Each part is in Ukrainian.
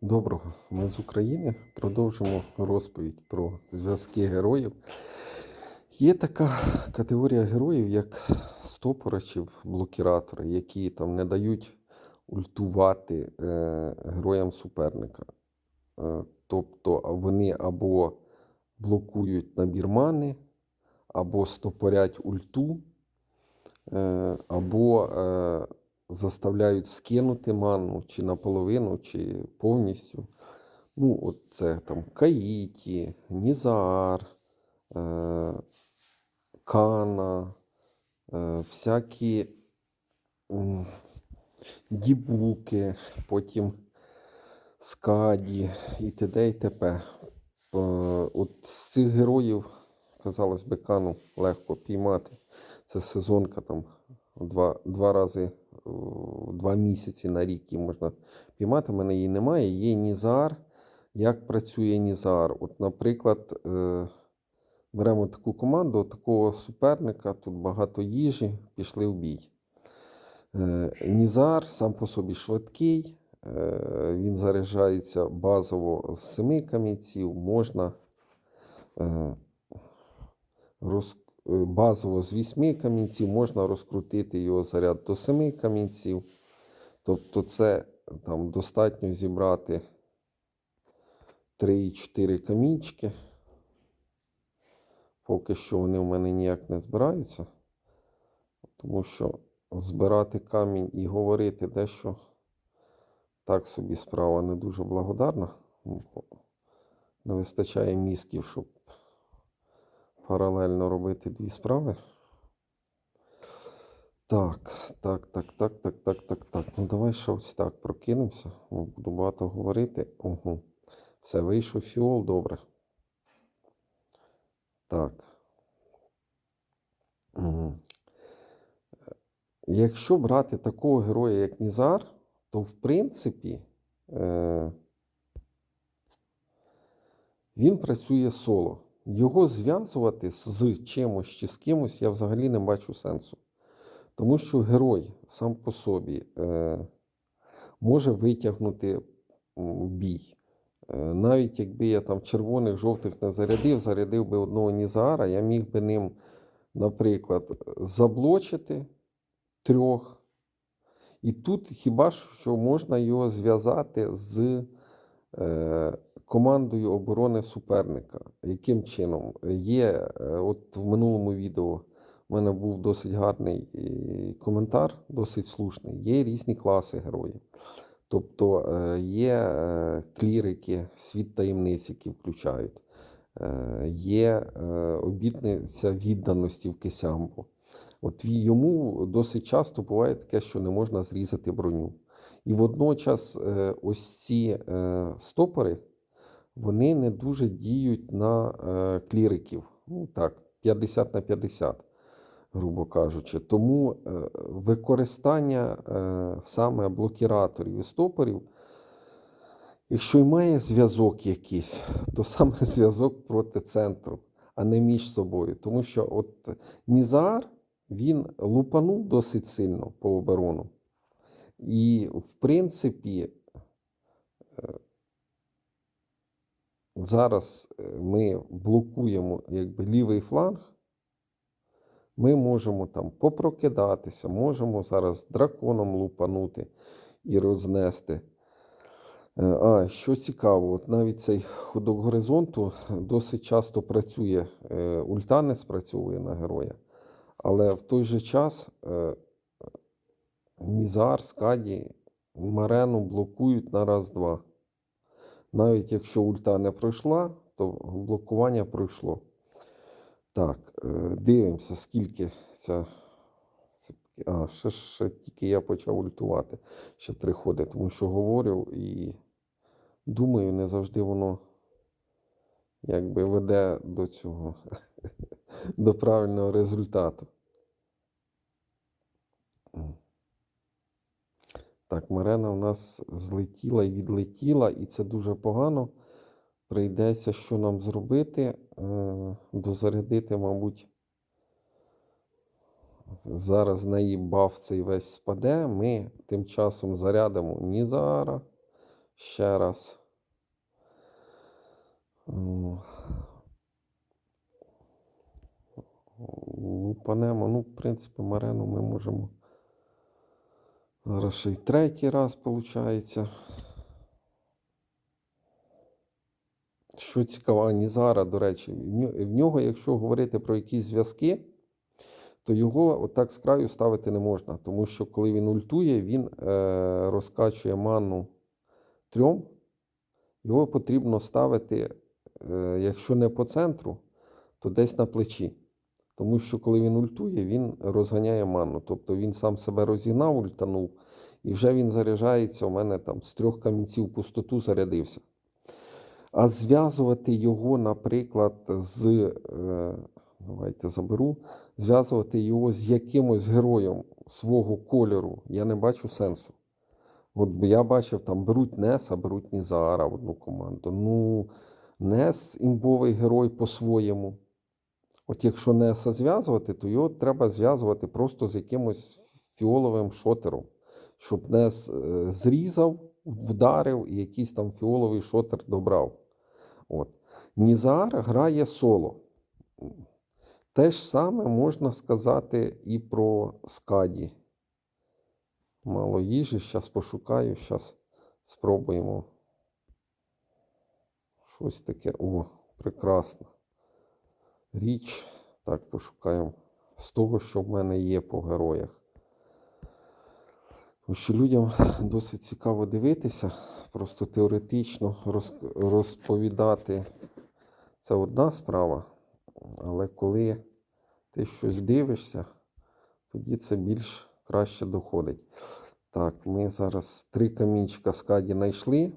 Доброго, ми з України продовжимо розповідь про зв'язки героїв. Є така категорія героїв, як стопорачів, блокіратори, які там не дають ультувати е, героям суперника. Е, тобто вони або блокують набір мани, або стопорять ульту, е, або е, заставляють скинути ману чи наполовину, чи повністю. Ну, от це там Каїті, Нізаар, е, Кана, е, всякі м, дібуки, потім Скаді і т.д. і т.п. Е, От з цих героїв, казалось би, Кану легко піймати. Це сезонка там два, два рази два місяці на рік її можна піймати. У мене її немає. Є Нізар. Як працює Нізар? От, наприклад, е, беремо таку команду, такого суперника, тут багато їжі, пішли в бій. Е, Нізар сам по собі швидкий, е, він заряджається базово з 7 камінців, можна е, роз, е, базово з 8 камінців, можна розкрутити його заряд до 7 камінців. Тобто це там достатньо зібрати 3-4 камінчики. Поки що вони в мене ніяк не збираються, тому що збирати камінь і говорити дещо так собі справа не дуже благодарна. Не вистачає мізків, щоб паралельно робити дві справи. Так, так, так, так, так, так, так, так. Ну давай ще ось так прокинемося. Буду багато говорити. Угу. Все, вийшов фіол, добре. Так. Угу. Якщо брати такого героя, як Нізар, то в принципі е- він працює соло. Його зв'язувати з чимось чи з кимось я взагалі не бачу сенсу. Тому що герой сам по собі е, може витягнути бій. Е, навіть якби я там червоних, жовтих не зарядив, зарядив би одного Нізаара, я міг би ним, наприклад, заблочити трьох. І тут хіба що можна його зв'язати з е, командою оборони суперника. Яким чином? Є, е, от в минулому відео у мене був досить гарний е, коментар, досить слушний. Є різні класи героїв. Тобто е, є клірики, світ таємниць, які включають. Є обітниця відданості в Кисямбу. От йому досить часто буває таке, що не можна зрізати броню. І водночас ось ці стопори, вони не дуже діють на е, кліриків. Ну так, 50 на 50, грубо кажучи. Тому е, використання е, саме блокіраторів і стопорів, якщо й має зв'язок якийсь, то саме зв'язок проти центру, а не між собою. Тому що от Нізар, він лупанув досить сильно по оборону. І, в принципі, зараз е, ми блокуємо якби лівий фланг. Ми можемо там попрокидатися, можемо зараз драконом лупанути і рознести. Е, А, що цікаво, от навіть цей ходок горизонту досить часто працює, е, ульта не спрацьовує на героя. Але в той же час Нізар, Скаді, Марену блокують на раз-два. Навіть якщо ульта не пройшла, то блокування пройшло. Так, е, дивимося, скільки ця. А, ще, ще тільки я почав ультувати. Ще три ходи, тому що говорю і думаю, не завжди воно якби веде до цього, до правильного результату. Так, Марена у нас злетіла і відлетіла, і це дуже погано. Прийдеться, що нам зробити? Е, Дозарядити, мабуть, зараз в неї баф цей весь спаде. Ми тим часом зарядимо Нізара, ще раз. Лупанемо. Ну, в принципі, Марену ми можемо. Зараз ще й третій раз виходить. Що цікаво, Анізара, до речі, в нього, якщо говорити про якісь зв'язки, то його отак з краю ставити не можна. Тому що коли він ультує, він е, розкачує ману трьом. Його потрібно ставити, е, якщо не по центру, то десь на плечі. Тому що коли він ультує, він розганяє ману. Тобто він сам себе розігнав, ультанув, і вже він заряджається. У мене там з трьох камінців пустоту зарядився. А зв'язувати його, наприклад, з. Е, давайте заберу. Зв'язувати його з якимось героєм свого кольору, я не бачу сенсу. От я бачив, там беруть Неса, беруть Нізаара в одну команду. Ну, Нес імбовий герой по-своєму. От якщо Неса зв'язувати, то його треба зв'язувати просто з якимось фіоловим шотером, щоб Нес е, зрізав, вдарив і якийсь там фіоловий шотер добрав. От. Нізар грає соло. Те ж саме можна сказати і про Скаді. Мало їжі, зараз пошукаю, зараз спробуємо. Щось таке. О, прекрасно. Річ. Так, пошукаємо. З того, що в мене є по героях. Тому що людям досить цікаво дивитися, просто теоретично розповідати. Це одна справа. Але коли ти щось дивишся, тоді це більш краще доходить. Так, ми зараз три камінчика скаді знайшли.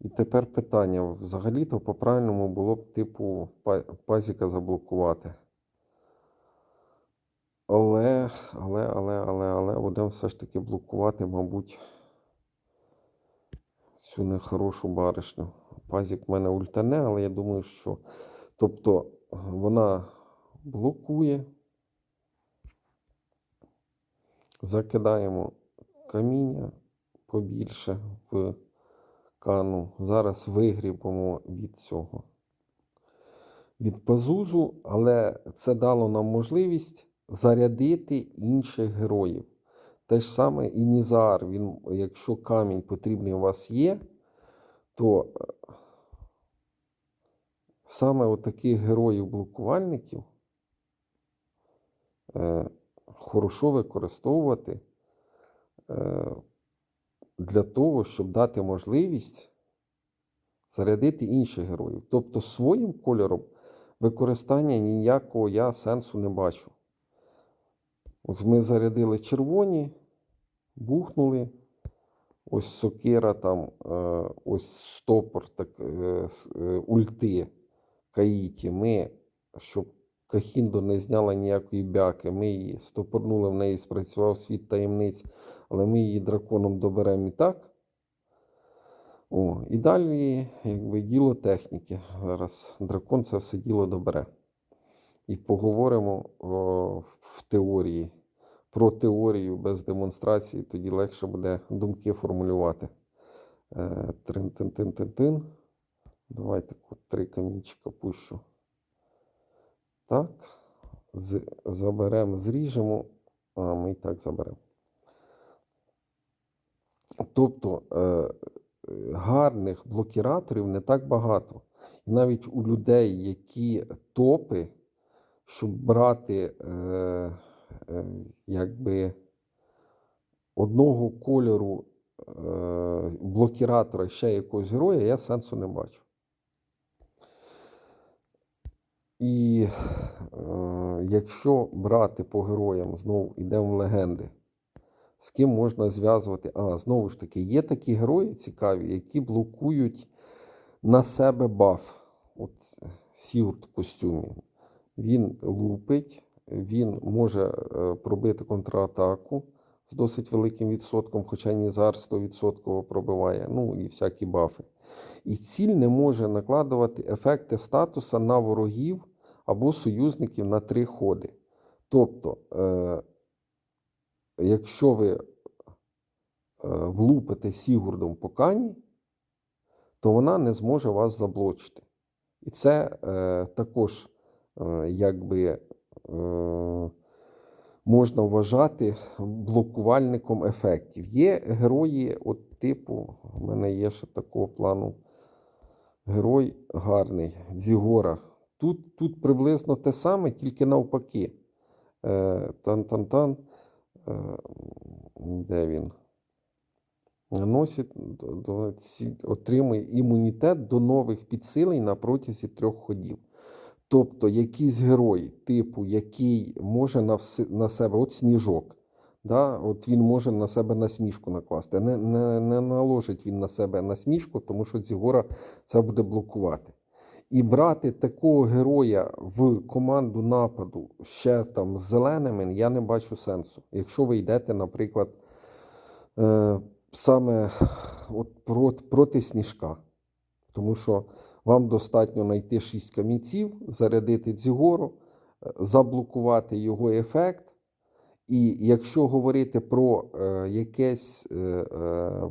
І тепер питання: взагалі-то по-правильному було б, типу, пазіка заблокувати. Але, але, але, але, але будемо все ж таки блокувати, мабуть, цю нехорошу баришню. Пазік в мене ультане, але я думаю, що. Тобто вона блокує. Закидаємо каміння побільше в кану. Зараз вигрібемо від цього. Від пазузу, але це дало нам можливість зарядити інших героїв. Те ж саме і Нізар, він, якщо камінь потрібний у вас є, то е, саме от таких героїв-блокувальників е, хорошо використовувати е, для того, щоб дати можливість зарядити інших героїв. Тобто своїм кольором використання ніякого я сенсу не бачу. Ось ми зарядили червоні, бухнули. Ось сокира там, е, ось стопор, так, е, е, ульти Каїті. Ми, щоб Кахіндо не зняла ніякої бяки, ми її стопорнули, в неї спрацював світ таємниць, але ми її драконом доберемо і так. О, і далі, якби діло техніки. Зараз дракон це все діло добере. І поговоримо о, в теорії. Про теорію без демонстрації, тоді легше буде думки формулювати. Е, Трин-тин-тин-тин-тин. Давайте три камінчика пущу. Так. З, заберемо, зріжемо. А, ми і так заберемо. Тобто е, гарних блокіраторів не так багато. І навіть у людей, які топи, щоб брати е, е, якби одного кольору блокіратора ще якогось героя, я сенсу не бачу. І е, якщо брати по героям, знову йдемо в легенди, з ким можна зв'язувати? А, знову ж таки, є такі герої цікаві, які блокують на себе баф. От Сіурт в костюмі. Він лупить, він може е, пробити контратаку з досить великим відсотком, хоча Нізар 100% пробиває, ну і всякі бафи. І ціль не може накладувати ефекти статуса на ворогів або союзників на три ходи. Тобто, е, якщо ви влупите Сігурдом по кані, то вона не зможе вас заблочити. І це е, також е, якби е, можна вважати блокувальником ефектів. Є герої, от типу, у мене є ще такого плану герой гарний Зігора. Тут, тут приблизно те саме, тільки навпаки. Е, Тан-тан-тан. Е, де він? Наносить, отримує імунітет до нових підсилень на протязі трьох ходів. Тобто якийсь герой, типу, який може на, на себе, от сніжок, да, от він може на себе насмішку накласти. Не, не, не наложить він на себе насмішку, тому що Зігора це буде блокувати. І брати такого героя в команду нападу ще там з зеленими, я не бачу сенсу. Якщо ви йдете, наприклад, е, саме от проти, проти сніжка. Тому що вам достатньо знайти 6 камінців, зарядити Дзігору, е, заблокувати його ефект. І якщо говорити про е, якийсь е,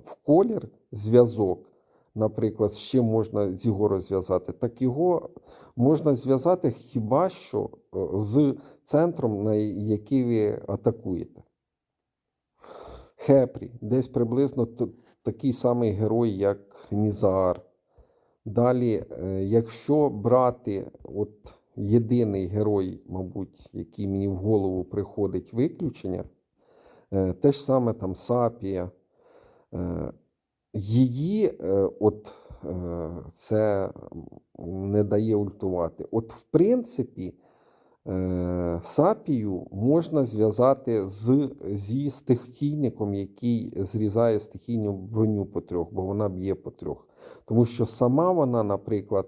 в колір зв'язок, наприклад, з чим можна Дзігору зв'язати, так його можна зв'язати хіба що е, з центром, на який ви атакуєте. Хепрі, десь приблизно такий самий герой, як Нізар. Далі, е, якщо брати от єдиний герой, мабуть, який мені в голову приходить виключення, е, те ж саме там Сапія. Її е, от е, це не дає ультувати. От, в принципі, е, Сапію можна зв'язати з, зі стихійником, який зрізає стихійну броню по трьох, бо вона б'є по трьох. Тому що сама вона, наприклад,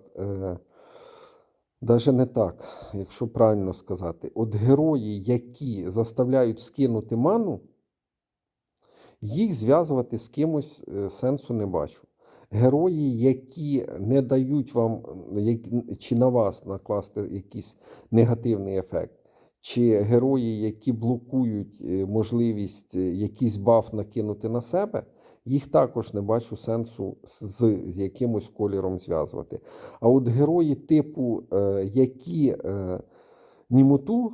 навіть не так, якщо правильно сказати, от герої, які заставляють скинути ману, їх зв'язувати з кимось е, сенсу не бачу. Герої, які не дають вам чи на вас накласти якийсь негативний ефект, чи герої, які блокують е, можливість е, якийсь баф накинути на себе, їх також не бачу сенсу з якимось кольором зв'язувати. А от герої типу, які німоту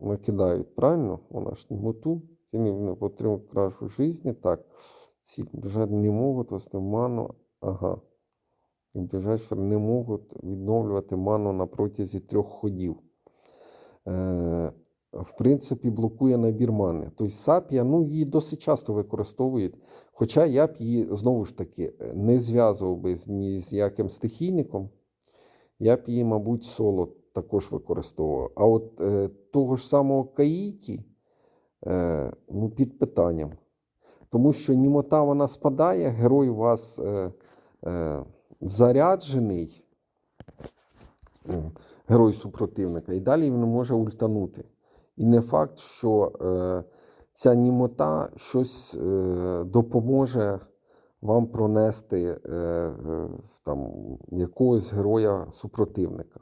накидають, правильно? Вона ж німоту, не отримують крашу житті, так. Ці бежать не можуть вести ману. Ага. Ближайші не можуть відновлювати ману на протязі трьох ходів. Е, в принципі, блокує набір мани. Тобто сапія, ну, її досить часто використовують. Хоча я б її знову ж таки е, не зв'язував би ні з яким стихійником, я б її, мабуть, соло також використовував. А от е, того ж самого Каїті, е, ну, під питанням. Тому що німота вона спадає, герой у вас е, е, заряджений, герой супротивника, і далі він може ультанути. І не факт, що е, ця німота щось е, допоможе вам пронести е, е, там, якогось героя супротивника.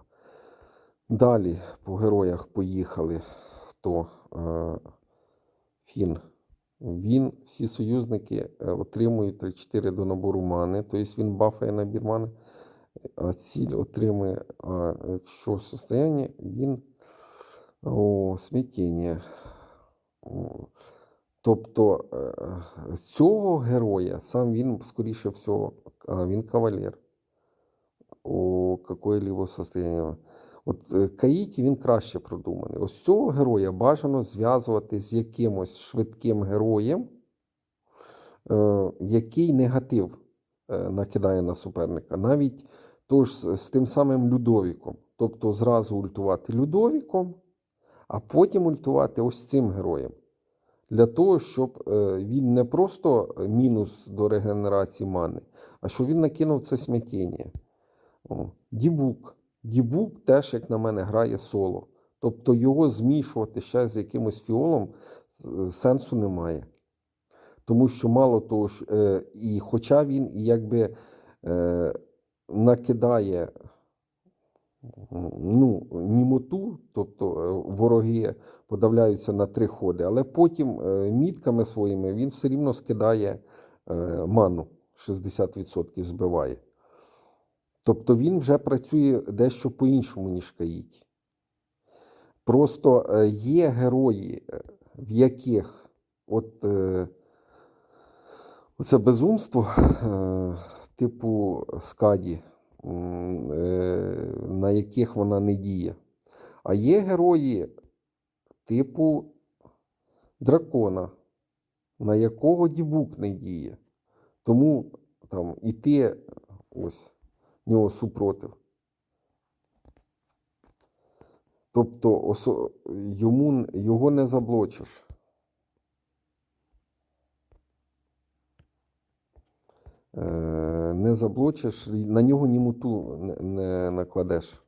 Далі по героях поїхали. Хто? Е, Фін. Він, всі союзники е, отримують 3-4 до набору мани, тобто він бафає набір мани, а ціль отримує, а якщо состояння, він о, смятіння. О, Тобто е, цього героя, сам він, скоріше всього, він кавалер у какое-либо состояние. От е, Каїті він краще продуманий. Ось цього героя бажано зв'язувати з якимось швидким героєм, е, який негатив е, накидає на суперника. Навіть тож з, тим самим Людовіком. Тобто зразу ультувати Людовіком, а потім ультувати ось цим героєм. Для того, щоб він не просто мінус до регенерації мани, а щоб він накинув це смятіння. Дібук. Дібук теж, як на мене, грає соло. Тобто його змішувати ще з якимось фіолом е, сенсу немає. Тому що мало того, ж, е, і хоча він якби е, накидає ну, німоту, тобто е, вороги подавляються на три ходи, але потім е, мітками своїми він все рівно скидає е, ману, 60% збиває. Тобто він вже працює дещо по-іншому, ніж Каїті. Просто е, є герої, е, в яких от е, оце безумство, типу Скаді, на яких вона не діє. А є герої типу дракона, на якого дібук не діє. Тому там іти ось нього супротив. Тобто йому, його не заблочиш. Е, Не заблочиш, на нього ні муту не, не накладеш.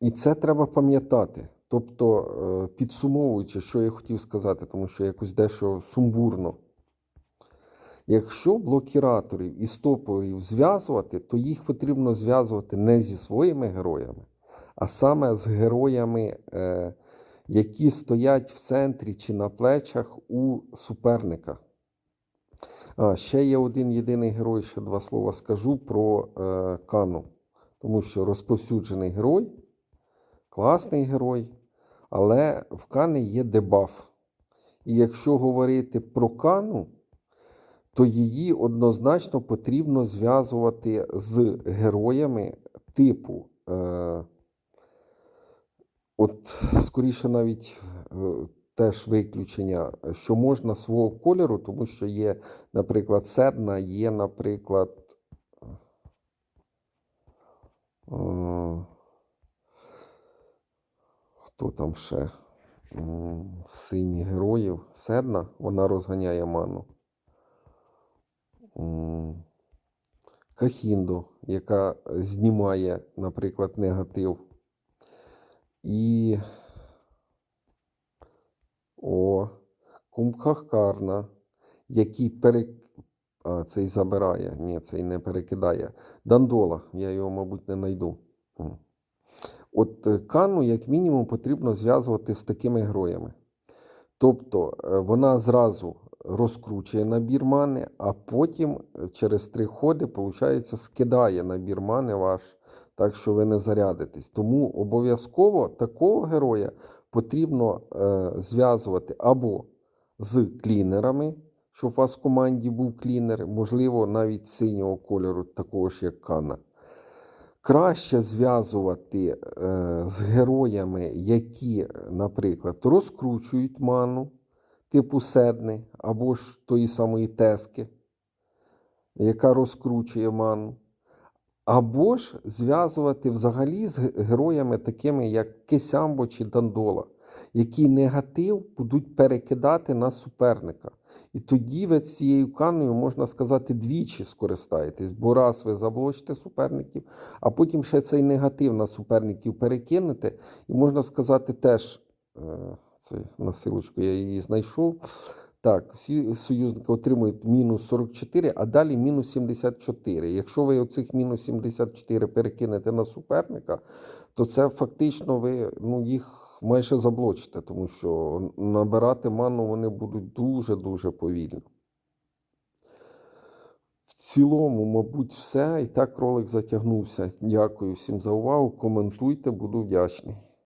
І це треба пам'ятати. Тобто, е, підсумовуючи, що я хотів сказати, тому що якось дещо сумбурно. Якщо блокіраторів і стоперів зв'язувати, то їх потрібно зв'язувати не зі своїми героями, а саме з героями, е, які стоять в центрі чи на плечах у суперника. А, ще є один єдиний герой, ще два слова скажу про е, Кану. Тому що розповсюджений герой, класний герой, але в Кани є дебаф. І якщо говорити про Кану, то її однозначно потрібно зв'язувати з героями типу. Е, от, скоріше, навіть е, теж виключення, що можна свого кольору, тому що є, наприклад, Седна, є, наприклад. е, Хто там ще? Синіх героїв. Седна, вона розганяє ману. М, Кахіндо, яка знімає, наприклад, негатив. І о, Кумхахкарна, який пере... А, цей забирає. Ні, цей не перекидає. Дандола, я його, мабуть, не знайду. От е, Кану, як мінімум, потрібно зв'язувати з такими героями. Тобто е, вона зразу розкручує набір мани, а потім е, через три ходи, виходить, скидає набір мани ваш, так що ви не зарядитесь. Тому обов'язково такого героя потрібно е, зв'язувати або з клінерами, щоб у вас в команді був клінер, можливо, навіть синього кольору, такого ж як Кана. Краще зв'язувати е, з героями, які, наприклад, розкручують ману, типу Седни, або ж тої самої Тески, яка розкручує ману. Або ж зв'язувати взагалі з героями, такими як Кесямбо чи Дандола, які негатив будуть перекидати на суперника. І тоді ви цією каною, можна сказати, двічі скористаєтесь, бо раз ви заблочите суперників, а потім ще цей негатив на суперників перекинете. І можна сказати, теж е, це на силочку я її знайшов. Так, всі союзники отримують мінус 44, а далі мінус 74. Якщо ви оцих мінус 74 перекинете на суперника, то це фактично ви ну, їх майже заблочите, тому що набирати ману вони будуть дуже-дуже повільно. В цілому, мабуть, все. І так ролик затягнувся. Дякую всім за увагу. Коментуйте, буду вдячний.